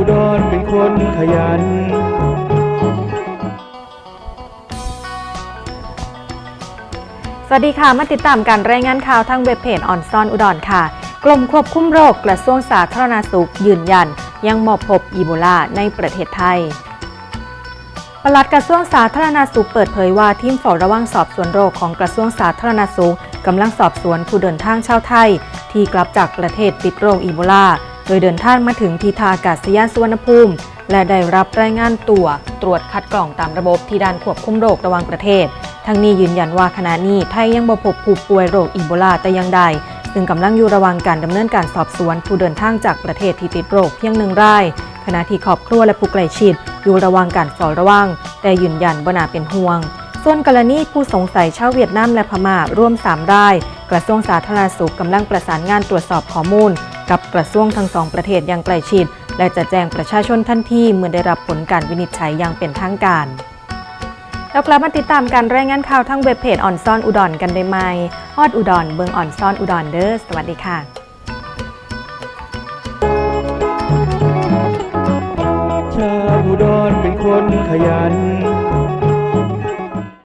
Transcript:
คนขยัน สวัสดีค่ะ มาติดตามการรายงานข่าวทางเว็บเพจออนซอนอุดรค่ะ กรมควบคุมโรคกระทรวงสาธารณสุขยืนยัน ยังมอบพบอีโบลาในประเทศไทยปลัดกระทรวงสาธารณสุขเปิดเผยว่าทีมเฝ้าระวังสอบสวนโรคของกระทรวงสาธารณสุขกำลังสอบสวนผู้เดินทางชาวไทย ที่กลับจากประเทศติดโรคอีโบลาโดยเดินทางมาถึงที่ท่าอากาศยานสุวรรณภูมิ และได้รับรายงานตัวตรวจคัดกรองตามระบบที่ด่านควบคุมโรคระหว่างประเทศ ทั้งนี้ยืนยันว่าขณะนี้ไทยยังบ่พบผู้ป่วยโรคอีโบลาแต่อย่างใดซึ่งกำลังอยู่ระหว่างการดำเนินการสอบสวนผู้เดินทางจากประเทศที่ติดโรคเพียงหนึ่งราย ขณะที่ครอบครัวและผู้ใกล้ชิดอยู่ระหว่างการเฝ้าระวัง แต่ยืนยันบ่น่าเป็นห่วง ส่วนกรณีผู้สงสัยชาวเวียดนามและพม่าร่วม3ราย กระทรวงสาธารณสุขกำลังประสานงานตรวจสอบข้อมูล กับกระทรวงทั้งสองประเทศอย่างใกล้ชิด และจะแจ้งประชาชนทันทีเมื่อได้รับผลการวินิจฉัยอย่างเป็นทางการแล้วกลับมาติดตามการรายงานข่าวทั้งเว็บเพจออนซอนอุดรกันได้ไหมฮอดอุดรเบิงออนซอนอุดรเด้อสวัสดีค่ะชาวอุดรเป็นคนขยัน